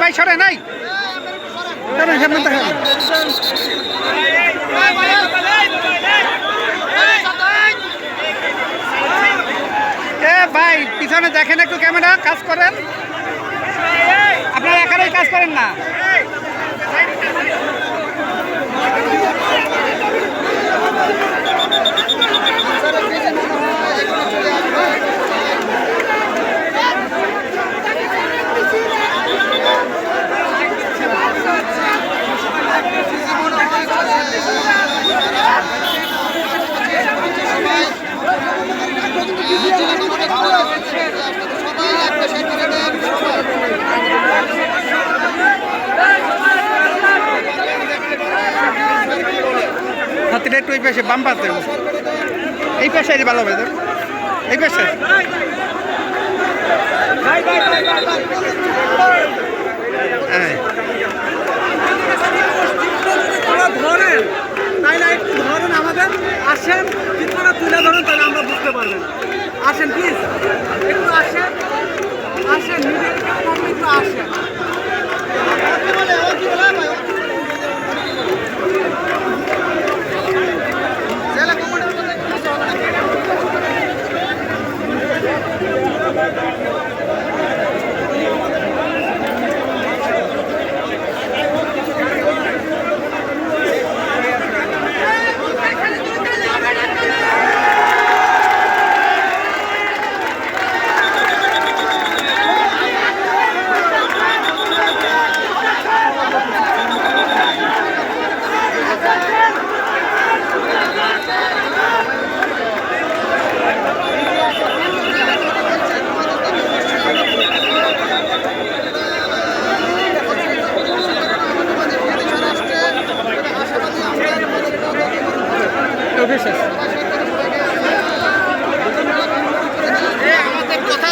ভাই সরে নাই ভাই, পিছনে দেখেন একটু ক্যামেরা, কাজ করেন। আপনারা একারাই কাজ করেন না। হাতিটা একটু এই পাশে, বাম পাশে। এই পাশে ভালো হবে তো। এই পাশে। ধরেন। তাই না একটু ধরেন আমাদের। আসেন, চিত্রটা তুলে ধরেন তাহলে আমরা বুঝতে পারবেন আসেন প্লিজ একটু আসেন আসেন নিজের একটু আসেন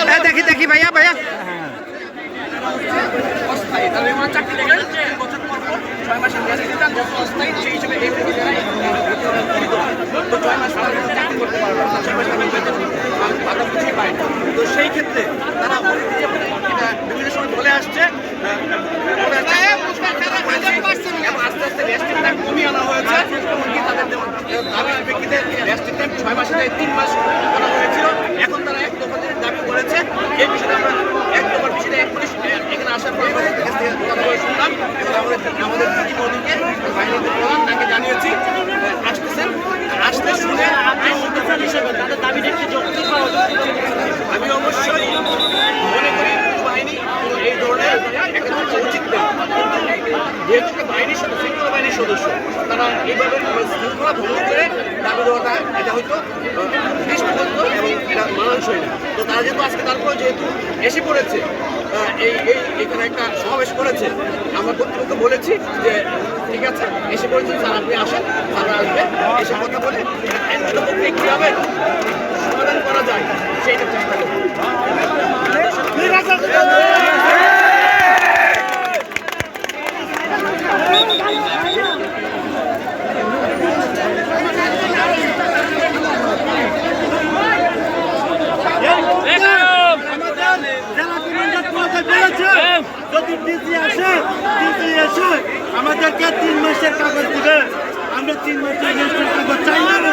হ্যাঁ দেখি দেখি ভাইয়া ভাইয়া অস্থায়ী তাহলে আমার চাকরি থেকে তিন বছর পর পর ছয় মাসের গ্যাসে দিতাম যখন অস্থায়ী সেই হিসেবে এই প্রক্রিয়ায় তো ছয় মাস পর চাকরি করতে পারবে না ছয় মাস আমি বেতন বাধা কিছুই পাই না তো সেই ক্ষেত্রে তারা অনেক দিকে এটা বিভিন্ন সময় বলে আসছে আহ, বলে আসছে, তারা বলেছে, এবং আস্তে আস্তে রেস্টিং টাইম কমিয়ে আনা হয়েছে এমনকি তাদের যেমন দাবির প্রেক্ষিতে টাইম ছয় তিন মাস করা হয়েছিল। এখন তারা এক দফা দাবি করেছে। এই বিষয়ে আমরা এক দফার বিষয়টা এক পুলিশ এখানে আসার পরে শুনলাম। আমাদের আমাদের মোদীকে বাহিনীতে প্রধান তাকে জানিয়েছি। এইভাবে শৃঙ্খলা ভঙ্গ করে দাবি দেওয়াটা এটা হয়তো দৃষ্টিবদ্ধ এবং এটা মানানসই না। তো তারা যেহেতু আজকে তারপরে যেহেতু এসে পড়েছে এই এই, এখানে একটা সমাবেশ করেছে, আমরা কর্তৃপক্ষ বলেছি যে, ঠিক আছে, এসে পড়েছে, স্যার আপনি আসেন তারা আসবে, এসে কথা বলে কীভাবে সমাধান করা যায়, সেইটা চেষ্টা করব। আসে ডিসি এসে আমাদেরকে তিন মাসের কাগজ দিবে। আমরা তিন মাসের রেজিস্ট্রেশন কাগজ চাই না।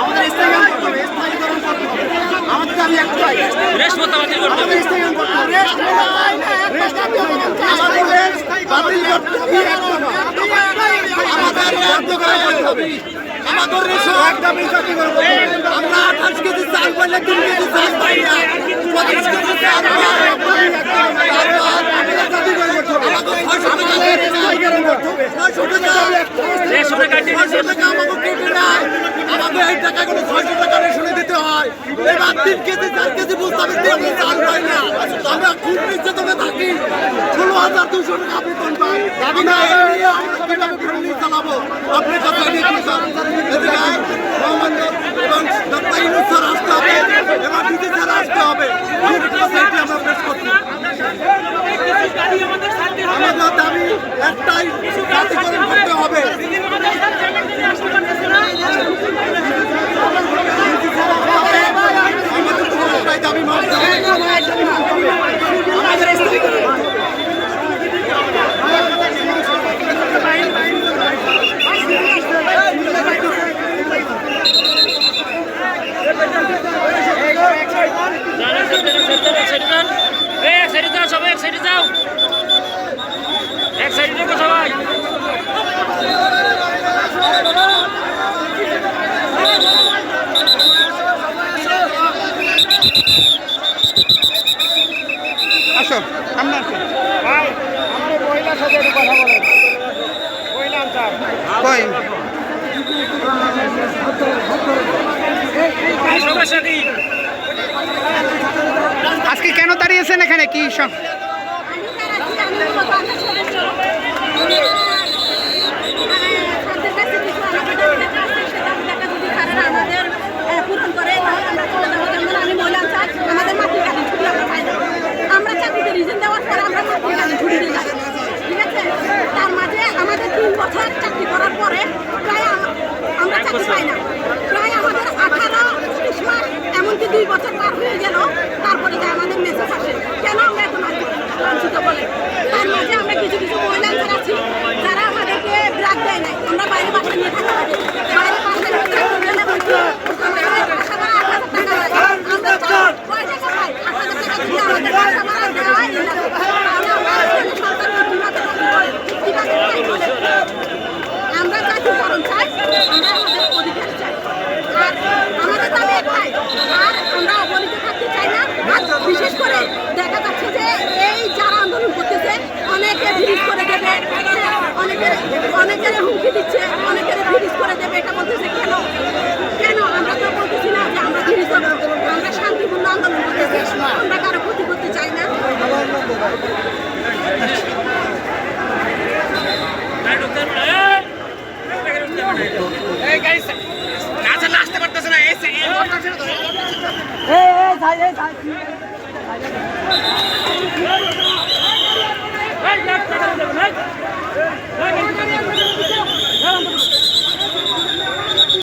আমাদের স্থায়ীকরণ করতে হবে স্থায়ীকরণ করতে হবে আমাদের দাবি একটাই আমাদের স্থায়ীকরণ করতে হবে আমাদের বাতিল করতে আমাদের হবে আমাদের আমরা আঠাশ কেজি চাল পাইলে তিন কেজি পাই না পঁচিশ কেজি চাল আমাদের এই টাকাগুলো ছয়শো টাকা দিতে হয় এবার তিন কেজি চার কেজি হবে তেমনি চাল পাই না আমরা খুব নির্যাতনে থাকি। ষোলো হাজার দুশো টাকা আমরা কীভাবে ফ্যামিলি চালাবো। আপনি কথা এবং ডক্টর আসতে হবে এবং ডিজি আসতে হবে। সোসাইটি আমরা দাবি একটাই জাতিকরণ করতে হবে। আমাদের দাবি মানতে হবে কথা আজকে কেন দাঁড়িয়েছেন এখানে? কি সব দুই বছর Hey,